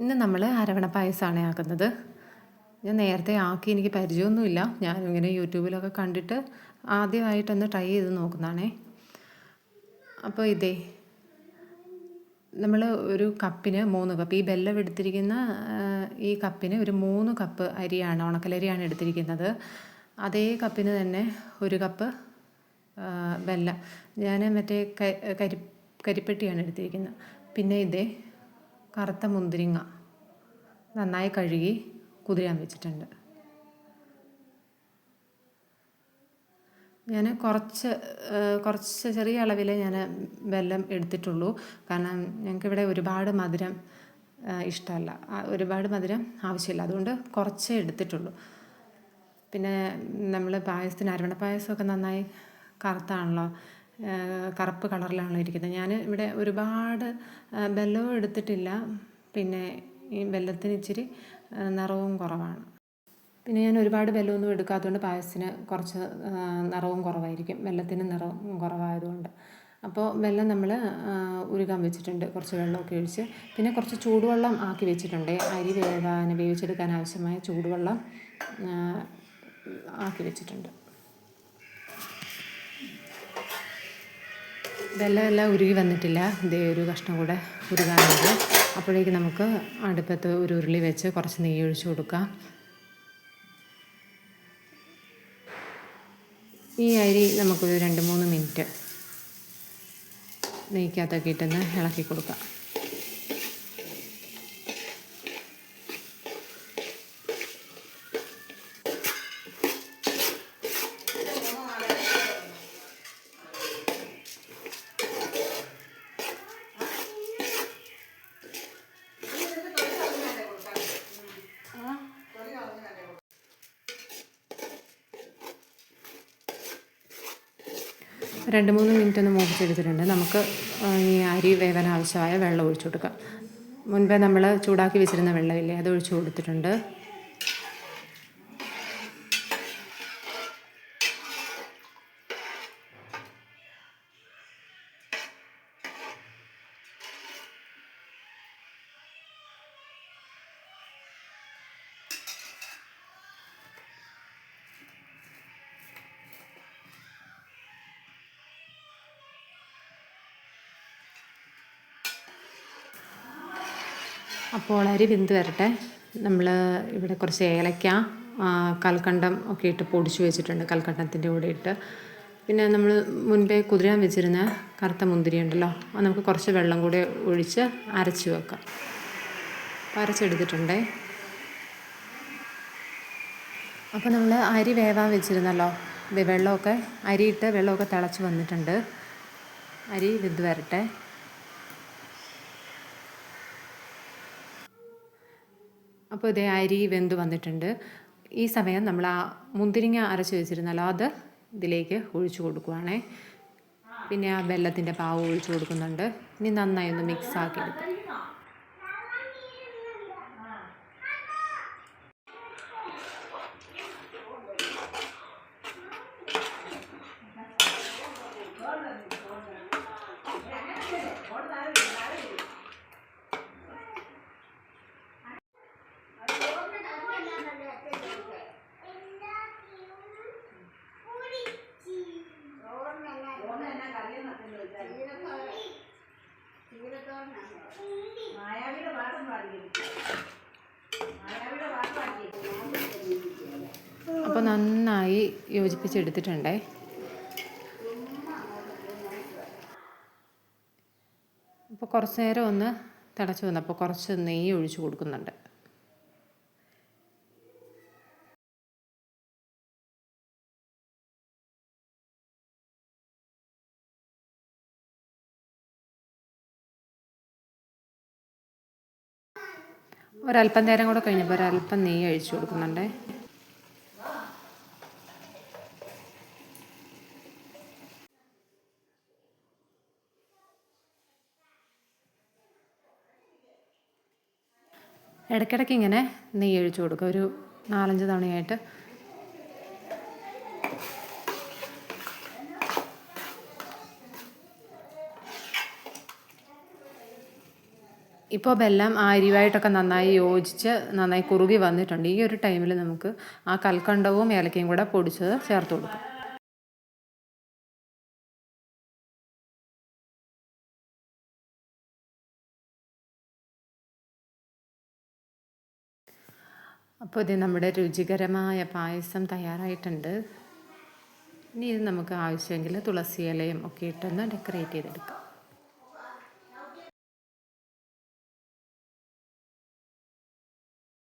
ഇന്ന് നമ്മൾ അരവണ പായസമാണ് ആക്കുന്നത്. ഞാൻ നേരത്തെ ആക്കി എനിക്ക് പരിചയമൊന്നുമില്ല. ഞാനിങ്ങനെ യൂട്യൂബിലൊക്കെ കണ്ടിട്ട് ആദ്യമായിട്ടൊന്ന് ട്രൈ ചെയ്ത് നോക്കുന്നതാണേ. അപ്പോൾ ഇതേ നമ്മൾ ഒരു കപ്പിന് മൂന്ന് കപ്പ് ഈ ബെല്ലം എടുത്തിരിക്കുന്ന ഈ കപ്പിന് ഒരു മൂന്ന് കപ്പ് അരിയാണ് ഉണക്കലരിയാണ് എടുത്തിരിക്കുന്നത്. അതേ കപ്പിന് തന്നെ ഒരു കപ്പ് വെല്ല ഞാൻ മറ്റേ കരി കരിപ്പെട്ടിയാണ് എടുത്തിരിക്കുന്നത്. പിന്നെ ഇതേ കറുത്ത മുന്തിരിങ്ങ നന്നായി കഴുകി കുതിരാൻ വെച്ചിട്ടുണ്ട്. ഞാൻ കുറച്ച് കുറച്ച് ചെറിയ അളവിൽ ഞാൻ വെല്ലം എടുത്തിട്ടുള്ളൂ. കാരണം ഞങ്ങൾക്കിവിടെ ഒരുപാട് മധുരം ഇഷ്ടമല്ല. ഒരുപാട് മധുരം ആവശ്യമില്ല. അതുകൊണ്ട് കുറച്ചേ എടുത്തിട്ടുള്ളൂ. പിന്നെ നമ്മൾ പായസത്തിന് അരവണ പായസമൊക്കെ നന്നായി കറുത്താണല്ലോ. കറുപ്പ് കളറിലാണ് ഇരിക്കുന്നത്. ഞാൻ ഇവിടെ ഒരുപാട് ബെല്ലവും എടുത്തിട്ടില്ല. പിന്നെ ഈ ബെല്ലത്തിന് ഇച്ചിരി നിറവും കുറവാണ്. പിന്നെ ഞാൻ ഒരുപാട് ബെല്ലമൊന്നും എടുക്കാത്തതുകൊണ്ട് പായസത്തിന് കുറച്ച് നിറവും കുറവായിരിക്കും. ബെല്ലത്തിന് നിറവും കുറവായതുകൊണ്ട്. അപ്പോൾ വെല്ലം നമ്മൾ ഉരുകാൻ വെച്ചിട്ടുണ്ട്. കുറച്ച് വെള്ളമൊക്കെ ഒഴിച്ച്. പിന്നെ കുറച്ച് ചൂടുവെള്ളം ആക്കി വെച്ചിട്ടുണ്ട്. അരി വേവാൻ വേവിച്ചെടുക്കാൻ ആവശ്യമായ ചൂടുവെള്ളം ആക്കി വെച്ചിട്ടുണ്ട്. വെല്ലം എല്ലാം ഉരുകി വന്നിട്ടില്ല. ഇതേ ഒരു കഷ്ണം കൂടെ ഉരുകാനുണ്ട്. അപ്പോഴേക്ക് നമുക്ക് അടുപ്പത്ത് ഒരു ഉരുളി വെച്ച് കുറച്ച് നെയ്യ് ഒഴിച്ച് കൊടുക്കാം. ഈ അരി നമുക്കൊരു രണ്ട് മൂന്ന് മിനിറ്റ് നെയ്ക്കകത്തൊക്കെ ഇട്ടൊന്ന് ഇളക്കി കൊടുക്കാം. രണ്ട് മൂന്ന് മിനിറ്റ് ഒന്ന് മൂപ്പിച്ചെടുത്തിട്ടുണ്ട്. നമുക്ക് ഈ അരി വേവാൻ ആവശ്യമായ വെള്ളം ഒഴിച്ചു കൊടുക്കാം. മുൻപേ നമ്മൾ ചൂടാക്കി വെച്ചിരുന്ന വെള്ളമില്ലേ അത് ഒഴിച്ചു കൊടുത്തിട്ടുണ്ട്. അപ്പോൾ അരി വെന്ത് വരട്ടെ. നമ്മൾ ഇവിടെ കുറച്ച് ഏലക്ക കൽക്കണ്ടം ഒക്കെ ഇട്ട് പൊടിച്ചു വെച്ചിട്ടുണ്ട് കൽക്കണ്ടത്തിന്റെ കൂടെ ഇട്ട്. പിന്നെ നമ്മൾ മുൻപേ കുതിരാൻ വെച്ചിരുന്ന കറുത്ത മുന്തിരി ഉണ്ടല്ലോ അത് നമുക്ക് കുറച്ച് വെള്ളം കൂടി ഒഴിച്ച് അരച്ച് വെക്കാം. അപ്പോൾ അരച്ചെടുത്തിട്ടുണ്ടേ. അപ്പോൾ നമ്മൾ അരി വേവാൻ വെച്ചിരുന്നല്ലോ വെള്ളമൊക്കെ അരിയിട്ട് വെള്ളമൊക്കെ തിളച്ച് വന്നിട്ടുണ്ട്. അരി വെന്ത് വരട്ടെ. അപ്പോൾ ഇതേ അരി വെന്ത് വന്നിട്ടുണ്ട്. ഈ സമയം നമ്മൾ ആ മുന്തിരിങ്ങ അരച്ച് വെച്ചിരുന്നല്ലോ അത് ഇതിലേക്ക് ഒഴിച്ചു കൊടുക്കുവാണേ. പിന്നെ ആ വെള്ളത്തിന്റെ പാവ് ഒഴിച്ചു കൊടുക്കുന്നുണ്ട്. ഇനി നന്നായി ഒന്ന് മിക്സ് ആക്കി എടുക്കാം. അപ്പോൾ നന്നായി യോജിപ്പിച്ചെടുത്തിട്ടുണ്ടേ. അപ്പോൾ കുറച്ച് നേരം ഒന്ന് തിളച്ച് വന്നപ്പോൾ കുറച്ച് നെയ്യ് ഒഴിച്ച് കൊടുക്കുന്നുണ്ട്. ഒരല്പം നേരം കൂടെ കഴിഞ്ഞപ്പോൾ ഒരല്പം നെയ്യ് അഴിച്ചു കൊടുക്കുന്നുണ്ടേ. ഇടയ്ക്കിടയ്ക്ക് ഇങ്ങനെ നെയ്യ് ഒഴിച്ച് കൊടുക്കുക ഒരു നാലഞ്ച് തവണയായിട്ട് ഇപ്പോൾ വെല്ലം ആ അരിവായിട്ടൊക്കെ നന്നായി യോജിച്ച് നന്നായി കുറുകി വന്നിട്ടുണ്ട്. ഈ ഒരു ടൈമിൽ നമുക്ക് ആ കൽക്കണ്ടവും ഏലക്കയും കൂടെ പൊടിച്ചത് ചേർത്ത് കൊടുക്കാം. അപ്പോൾ ഇത് നമ്മുടെ രുചികരമായ പായസം തയ്യാറായിട്ടുണ്ട്. ഇനി ഇത് നമുക്ക് ആവശ്യമെങ്കിൽ തുളസി ഇലയും ഒക്കെ ഇട്ടൊന്ന് ഡെക്കറേറ്റ് ചെയ്തെടുക്കാം.